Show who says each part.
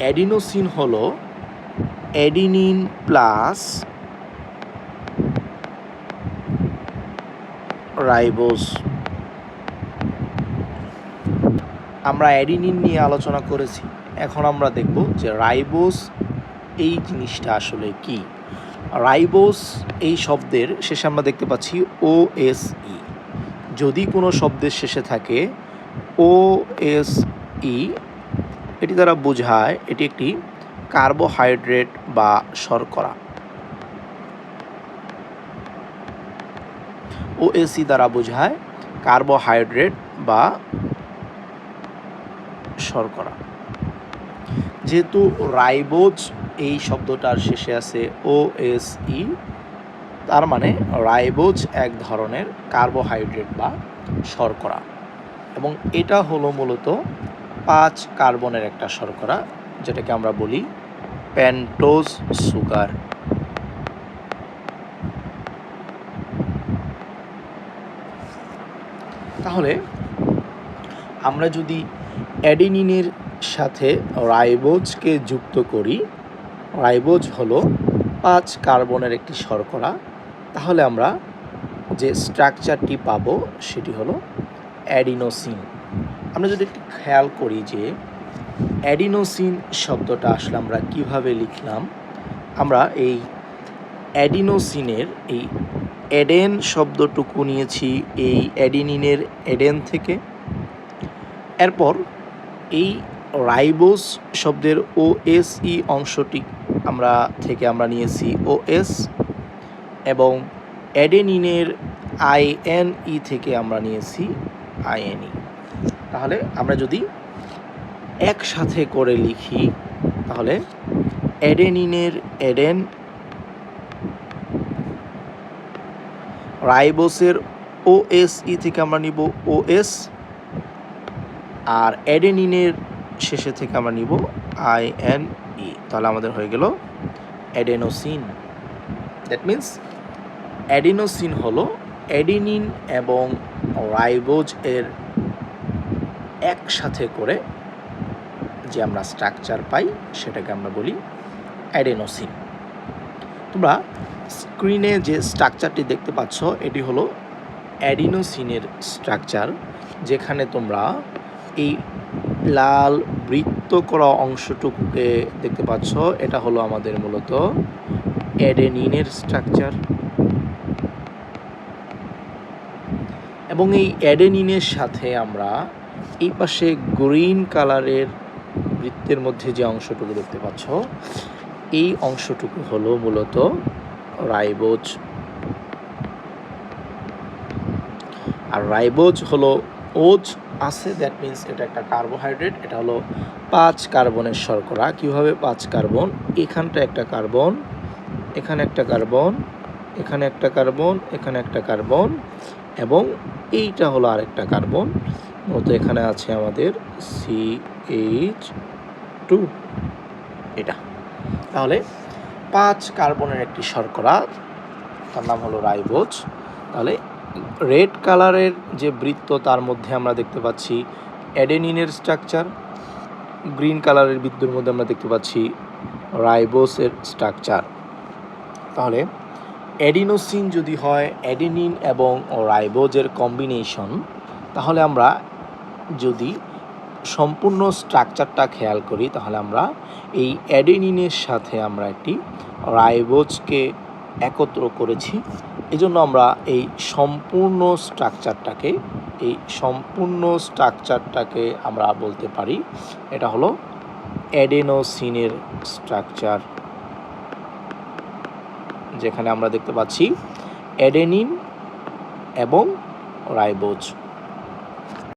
Speaker 1: Adenosine হলো adenine plus ribose আমরা adenine নিয়ে আলোচনা করেছি। এখন আমরা দেখব যে রাইবোস এই জিনিসটা আসলে কি? রাইবোস এই শব্দের শেষে আমরা দেখতে পাচ্ছি ও এস ই যদি কোনো শব্দের শেষে থাকে ও এস ই এটি দ্বারা বোঝায় এটি একটি কার্বোহাইড্রেট বা শর্করা। ওএসি দ্বারা বোঝায় কার্বোহাইড্রেট বা শর্করা। যেহেতু রাইবোজ এই শব্দটার শেষে আছে ও এস তার মানে রাইবোজ এক ধরনের কার্বোহাইড্রেট বা শর্করা। এবং এটা হলো মূলত পাঁচ কার্বনের একটা শর্করা, যেটাকে আমরা বলি প্যান্টোজ সুগার। তাহলে আমরা যদি অ্যাডিনিনের সাথে রাইবোজকে যুক্ত করি, রাইবোজ হলো পাঁচ কার্বনের একটি শর্করা, তাহলে আমরা যে স্ট্রাকচারটি পাবো সেটি হলো অ্যাডিনোসিন। আমরা যদি একটু খেয়াল করি যে অ্যাডিনোসিন শব্দটা আসলে আমরা কীভাবে লিখলাম, আমরা এই অ্যাডিনোসিনের, এই অ্যাডেন শব্দটুকু নিয়েছি এই অ্যাডিনিনের অ্যাডেন থেকে। এরপর এই রাইবোস শব্দের ও এস ই অংশটি আমরা থেকে আমরা নিয়েছি ও এস এবং অ্যাডেনিনের আইএনই থেকে আমরা নিয়েছি আইএনই তাহলে আমরা যদি একসাথে করে লিখি, তাহলে অ্যাডেনিনের অ্যাডেন রাইবোসের ওএসই থেকে আমরা নিব ওএস, আর অ্যাডেনিনের শেষে থেকে আমরা নিব আই এন ই তাহলে আমাদের হয়ে গেল অ্যাডেনোসিন। দ্যাট মিন্স অ্যাডিনোসিন হলো অ্যাডিনিন এবং রাইবোজ এর একসাথে করে যে আমরা স্ট্রাকচার পাই, সেটাকে আমরা বলি অ্যাডেনোসিন তোমরা স্ক্রিনে যে স্ট্রাকচারটি দেখতে পাচ্ছ, এটি হলো অ্যাডিনোসিনের স্ট্রাকচার যেখানে তোমরা এই লাল বৃত্ত করা অংশটুকুকে দেখতে পাচ্ছ। এটা হলো আমাদের মূলত অ্যাডেনিনের স্ট্রাকচার এবং এই অ্যাডেনিনের সাথে আমরা এই পাশে গ্রিন কালারের বৃত্তের মধ্যে যে অংশটুকু দেখতে পাচ্ছ, এই অংশটুকু হলো মূলত রাইবোজ। আর রাইবোজ হলো ওজ আছে দ্যাট মিন্স এটা একটা কার্বোহাইড্রেট এটা হলো পাঁচ কার্বনের শর্করা। কীভাবে পাঁচ কার্বন? এখানটা একটা কার্বন, এখানে একটা কার্বন, এখানে একটা কার্বন, এখানে একটা কার্বন, এবং এইটা হলো আরেকটা কার্বন। মতো এখানে আছে আমাদের সি এইচ টু এটা। তাহলে পাঁচ কার্বনের একটি শর্করা, তার নাম হলো রাইবোজ। তাহলে রেড কালারের যে বৃত্ত, তার মধ্যে আমরা দেখতে পাচ্ছি অ্যাডেনিনের স্ট্রাকচার। গ্রিন কালারের বৃত্তর মধ্যে আমরা দেখতে পাচ্ছি রাইবোসের স্ট্রাকচার। তাহলে অ্যাডিনোসিন যদি হয় অ্যাডেনিন এবং রাইবোজের কম্বিনেশন, তাহলে আমরা যদি সম্পূর্ণ স্ট্রাকচারটা খেয়াল করি, তাহলে আমরা এই অ্যাডেনিনের সাথে আমরা একটি রাইবোজকে একত্র করেছি। এজন্য আমরা এই সম্পূর্ণ স্ট্রাকচারটাকে এই সম্পূর্ণ স্ট্রাকচারটাকে আমরা বলতে পারি, এটা হলো অ্যাডেনোসিনের স্ট্রাকচার যেখানে আমরা দেখতে পাচ্ছি অ্যাডেনিন এবং রাইবোজ